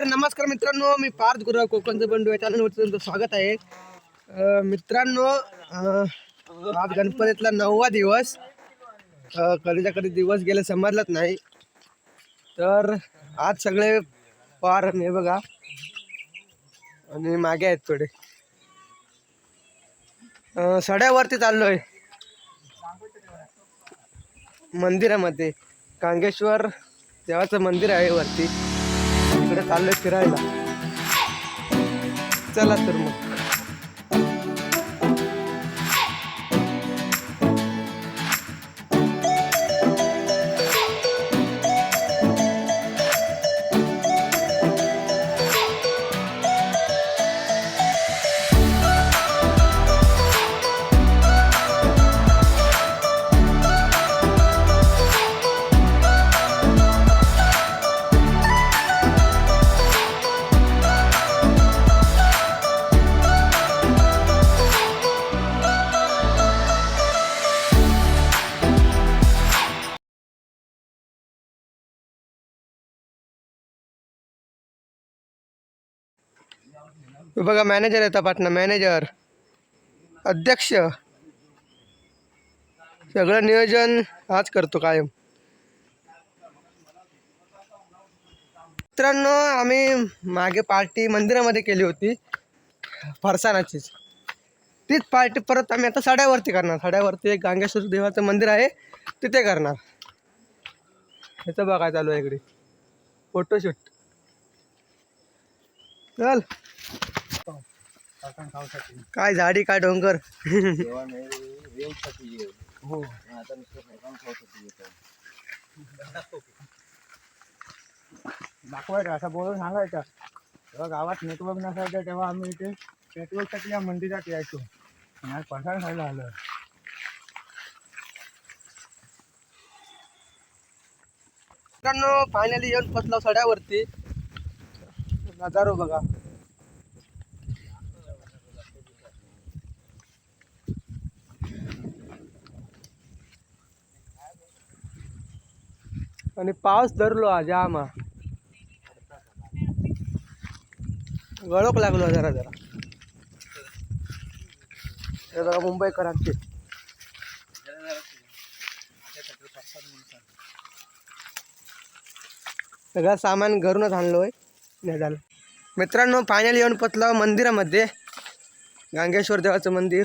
नमस्कार मित्रांनो मी पार्थ गुरुराव कोकणचं बंडू या चॅनलवरती तुमचं स्वागत आहे. मित्रांनो आज गणपतीतला नववा दिवस. कधीच्या कधी दिवस गेले समजलंच नाही. तर आज सगळे पार हे बघा. आणि मागे आहेत थोडे. सड्यावरती सड्यावरती चाललोय. मंदिरामध्ये. कांगेश्वर देवाचं मंदिर आहे वरती. इकडे चाललोय फिरायला. चला तर मग. बघा मॅनेजर येता पाटणा मॅनेजर अध्यक्ष. सगळं नियोजन हाच करतो कायम. मित्रांनो आम्ही मागे पार्टी मंदिरामध्ये केली होती. फरसाणाचीच. तीच पार्टी परत आम्ही आता साड्यावरती करणार. साड्यावरती एक गांगेश्वर देवाचं मंदिर आहे. तिथे करणार. ह्याचं बघा चालू आहे इकडे. फोटोशूट चल. काय झाडी काय डोंगर? दाखवायचं असं बोलून सांगायचं. तेव्हा गावात नेटवर्क नसायचं तेव्हा आम्ही इथे नेटवर्कसाठी या मंदिरात यायचो. आणि आज पसार खायला आलं मित्रांनो फायनली येऊन पोचलो सड्यावरती. नजारो बघा. आणि पाऊस धरलो हा जाम हा. गळोक लागलो जरा जरा. हे बघा मुंबईकरांचे सगळं सामान घरूनच आणलोय नाही झालं मित्रांनो फायनल येऊन पतलं मंदिरामध्ये. गांगेश्वर देवाचं मंदिर.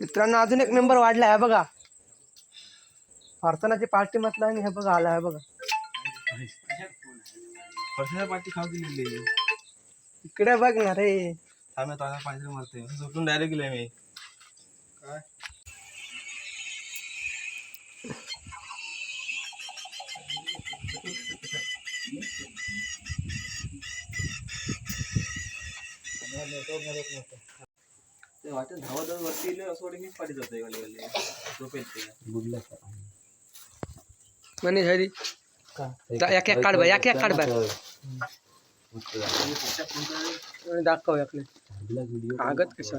मित्रांनो अजून एक मेंबर वाढला आहे बघा. फरसाणाची पार्टी म्हटलं आणि हे बघा आला आहे बघा. पाठी खाऊ दिलेली इकडे बघ ना रे. आम्ही आता पाहिजे मरते सुटून डायरेक्ट गेले मी. ते वाटत धावा धाव वरती येईल असं वाटतं हीच पाठी जाते गाली गाली झोपेल ते. मनीष हरी. एक एक काढ बा एक एक काढ बा दाखव आपले कागद कशा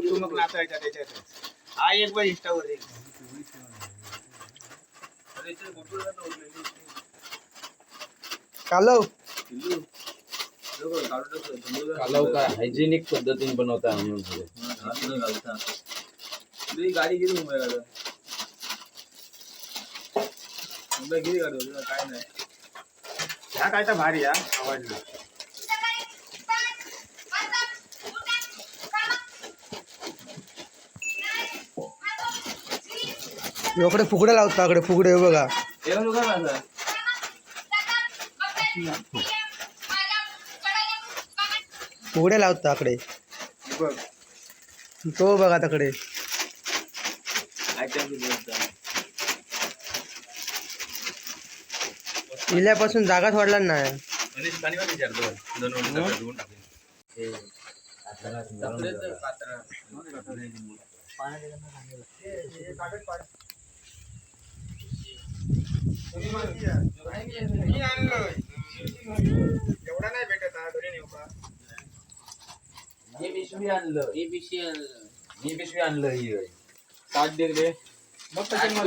चुमक नाचायचा त्याच्यात हा एक बार इंस्टावर एक कालव. कालव काय हायजेनिक पद्धतीने बनवता आणून गाडी गेली मुंबई गाडी. मुंबई गेली गाडी काय नाही. ह्या काय तर भारी हा. आवडला इकडे फुगडे लावता इकडे फुगडे हे बघा. उघड्या लावतो आकडे. तो बघा तकडे इल्यापासून जागा सोडला नाही मी आणलोय एवढा नाही भेटत हा घरी नेऊ का हे पिशवी आणलं. हे पिशवी आणलं. हे पिशवी आणलं ही सात दीड मग त्याच्यात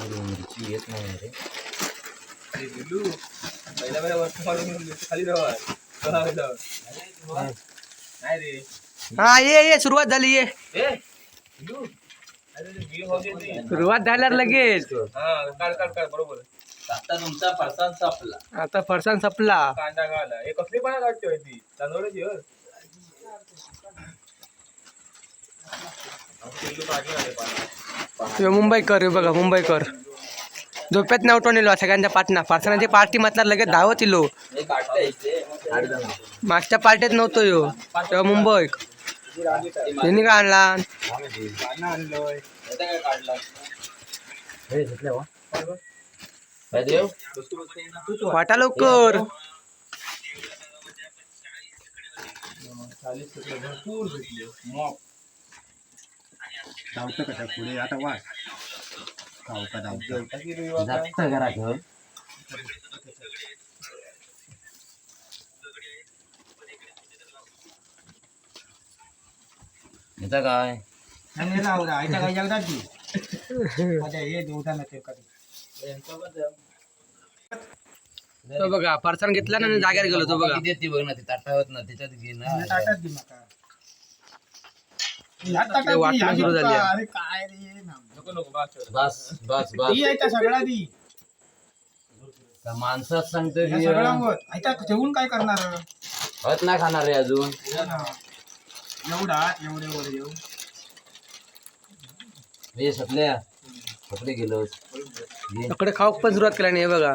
मिरची येत नाही रे. पहिल्या पहिल्या वस्तू मारून खाली जावा नाही. रे. हा ये ये सुरुवात झाली ये. ए पिल्लू. अरे ते बिल होते ते. सुरुवात झाल्यावर लगेच. हा काढ काढ काढ बरोबर. आता तुमचा फरसाण सापला. आता फरसाण संपला. कांदा घाला. हे कसली पानं काढते ती? तांदूळाची पानं ह्यो. मुंबईकर ह्यो बघा मुंबईकर झोपेत नाही उठवून येलो सगळ्यांच्या पाटना फरसाणाची पार्टी म्हटलं लगेच धावत येलो. हे मागच्या पार्टीत नव्हतो ह्यो तेव्हा मुंबई. त्यांनी का आणला? आणलोय. देव? वाटा लवकर. भरपूर भेटले मॉप धावतं कशा पुढे आता वाट धावता धावता जास्त घरा घेऊन याचा काय नाही. राहू काही जगतात ती आता हे देवता नसेल कधी. तो बघा फरसाण घेतला ना जागेवर गेलो तो बघा. किती येते बघ ना ते ताटावत ना त्याच्यात घे ना. ताटात दे माका. ह्या ते ताटात वाटणं दी, ह्या सुरू झाली आहे. अरे काय रे नको नको बस बस बस बस दी आहे त्या सगळा दी त्या माणसात सांगतो की आता जेवून काय करणार? हत नाही खाणार रे अजून. एवढा एवढे एवढे येऊ हे सपल्या सपले गेलोस. घे. इकडे खाऊक पण सुरुवात केला नाही हे बघा.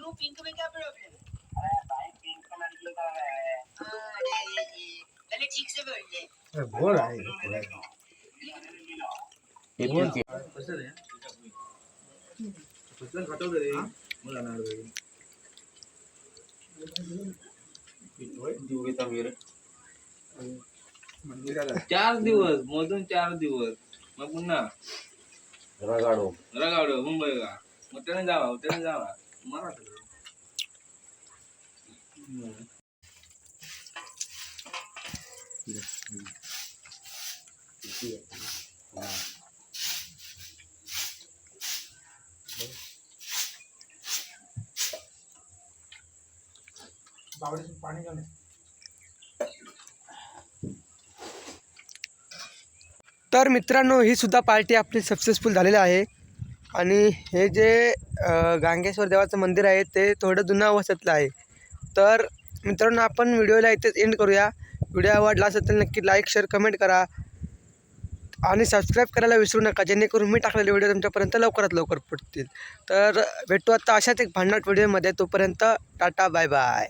क्यों पिंक में क्या प्रॉब्लम पहले ठीक से बोल ले बोल आहे हे पण ते- कसं रे कसं खातो रे मला नाही रे मंदिराला चार दिवस मधून चार दिवस मग पुन्हा रगाडो रगावड मुंबई का मग त्याने जावा त्याने जावा पाणी. तर मित्रांनो ही सुद्धा पार्टी आपली सक्सेसफुल झालेली आहे आणि हे जे गांगेश्वर देवाचं मंदिर आहे ते थोडं जुन्या अवस्थेतलं आहे. तर मित्रांनो आपण व्हिडिओला इथेच एंड करूया. व्हिडिओ आवडला असेल तर नक्की लाईक शेअर कमेंट करा. आणि सबस्क्राईब करायला विसरू नका जेणेकरून मी टाकलेले व्हिडिओ तुमच्यापर्यंत लवकरात लवकर पोचतील तर भेटू आता अशाच एक भांडणाट व्हिडिओमध्ये. तोपर्यंत टाटा बाय बाय